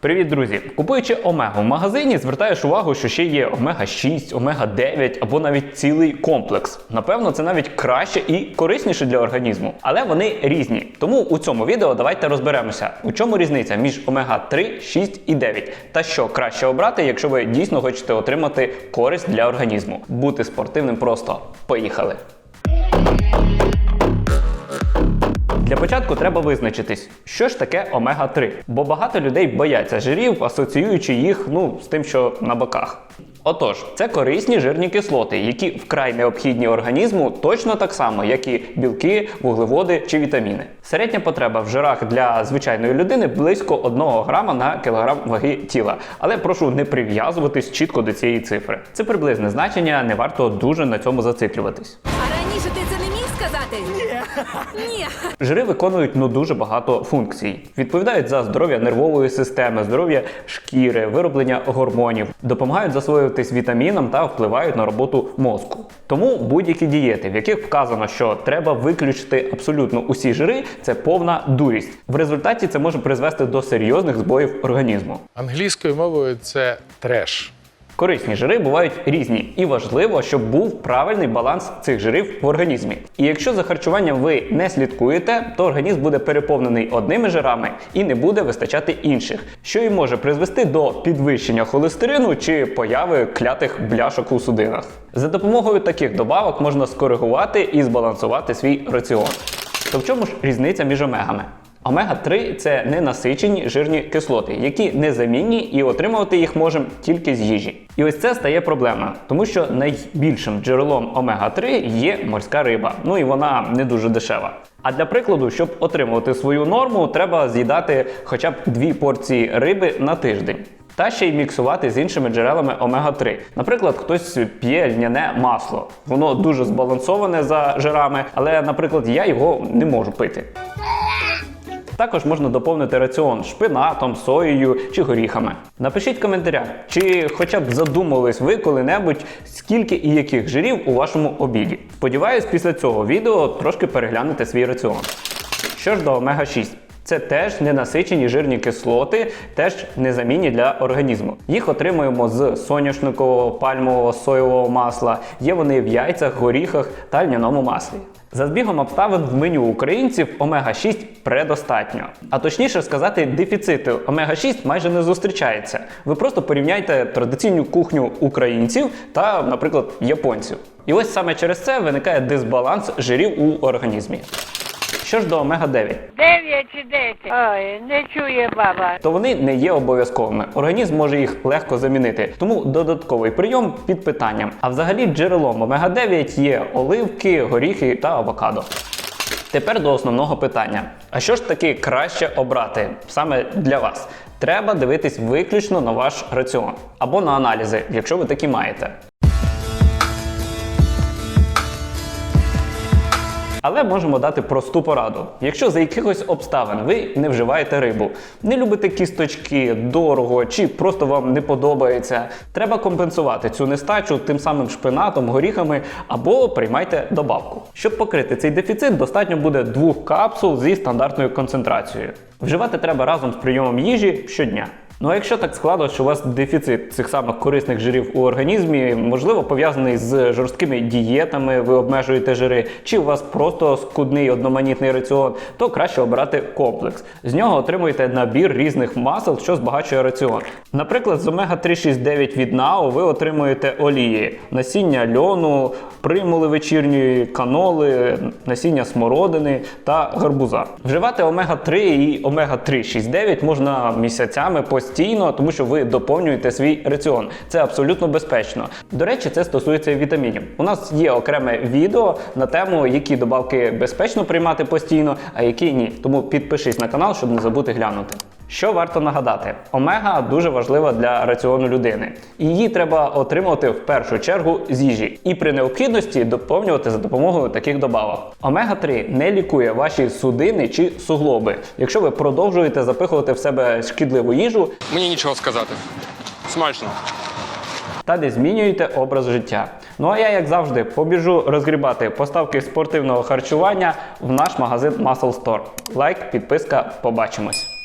Привіт, друзі! Купуючи омегу в магазині, звертаєш увагу, що ще є омега 6, омега 9 або навіть цілий комплекс. Напевно, це навіть краще і корисніше для організму, але вони різні. Тому у цьому відео давайте розберемося, у чому різниця між омега 3, 6 і 9, та що краще обрати, якщо ви дійсно хочете отримати користь для організму. Бути спортивним просто поїхали! Для початку треба визначитись, що ж таке омега-3, бо багато людей бояться жирів, асоціюючи їх ну, з тим, що на боках. Отож, це корисні жирні кислоти, які вкрай необхідні організму точно так само, як і білки, вуглеводи чи вітаміни. Середня потреба в жирах для звичайної людини близько 1 грама на кілограм ваги тіла. Але прошу не прив'язуватись чітко до цієї цифри. Це приблизне значення, не варто дуже на цьому зациклюватись. А раніше ти. Ні. Жири виконують ну дуже багато функцій. Відповідають за здоров'я нервової системи, здоров'я шкіри, вироблення гормонів, допомагають засвоюватись вітамінам та впливають на роботу мозку. Тому будь-які дієти, в яких вказано, що треба виключити абсолютно усі жири, це повна дурість. В результаті це може призвести до серйозних збоїв організму. Англійською мовою це треш. Корисні жири бувають різні, і важливо, щоб був правильний баланс цих жирів в організмі. І якщо за харчуванням ви не слідкуєте, то організм буде переповнений одними жирами і не буде вистачати інших, що і може призвести до підвищення холестерину чи появи клятих бляшок у судинах. За допомогою таких добавок можна скоригувати і збалансувати свій раціон. То в чому ж різниця між омегами? Омега-3 це ненасичені жирні кислоти, які незамінні і отримувати їх можемо тільки з їжі. І ось це стає проблемою, тому що найбільшим джерелом омега-3 є морська риба. Ну і вона не дуже дешева. А для прикладу, щоб отримувати свою норму, треба з'їдати хоча б дві порції риби на тиждень. Та ще й міксувати з іншими джерелами омега-3. Наприклад, хтось п'є льняне масло. Воно дуже збалансоване за жирами, але, наприклад, я його не можу пити. Також можна доповнити раціон шпинатом, соєю чи горіхами. Напишіть в коментарях, чи хоча б задумались ви коли-небудь, скільки і яких жирів у вашому обіді. Сподіваюсь, після цього відео трошки переглянете свій раціон. Що ж до омега-6? Це теж ненасичені жирні кислоти, теж незамінні для організму. Їх отримуємо з соняшникового, пальмового, соєвого масла. Є вони в яйцях, горіхах та льняному маслі. За збігом обставин в меню українців омега-6 предостатньо. А точніше сказати, дефіциту омега-6 майже не зустрічається. Ви просто порівняйте традиційну кухню українців та, наприклад, японців. І ось саме через це виникає дисбаланс жирів у організмі. Що ж до омега-9? Дев'ять чи десять. Ой, не чує баба. то вони не є обов'язковими. Організм може їх легко замінити, тому додатковий прийом під питанням. А взагалі джерелом омега-9 є оливки, горіхи та авокадо. Тепер до основного питання: а що ж таки краще обрати саме для вас? Треба дивитись виключно на ваш раціон або на аналізи, якщо ви такі маєте. Але можемо дати просту пораду. Якщо за якихось обставин ви не вживаєте рибу, не любите кісточки, дорого чи просто вам не подобається, треба компенсувати цю нестачу тим самим шпинатом, горіхами або приймайте добавку. Щоб покрити цей дефіцит, достатньо буде двох капсул зі стандартною концентрацією. Вживати треба разом з прийомом їжі щодня. Ну а якщо так склалося, що у вас дефіцит цих самих корисних жирів у організмі, можливо, пов'язаний з жорсткими дієтами, ви обмежуєте жири, чи у вас просто скудний одноманітний раціон, то краще обирати комплекс. З нього отримуєте набір різних масел, що збагачує раціон. Наприклад, з омега 369 від НАО ви отримуєте олії, насіння льону, примули вечірньої, каноли, насіння смородини та гарбуза. Вживати омега 3 і омега 369 можна місяцями постійно, тому що ви доповнюєте свій раціон. Це абсолютно безпечно. До речі, це стосується вітамінів. У нас є окреме відео на тему, які добавки безпечно приймати постійно, а які ні. Тому підпишись на канал, щоб не забути глянути. Що варто нагадати, омега дуже важлива для раціону людини. І Її треба отримувати в першу чергу з їжі і при необхідності доповнювати за допомогою таких добавок. Омега 3 не лікує ваші судини чи суглоби. Якщо ви продовжуєте запихувати в себе шкідливу їжу Мені нічого сказати. Смачно. та не змінюєте образ життя. Ну а я, як завжди, побіжу розгрібати поставки спортивного харчування в наш магазин Muscle Store. Лайк, підписка, побачимось.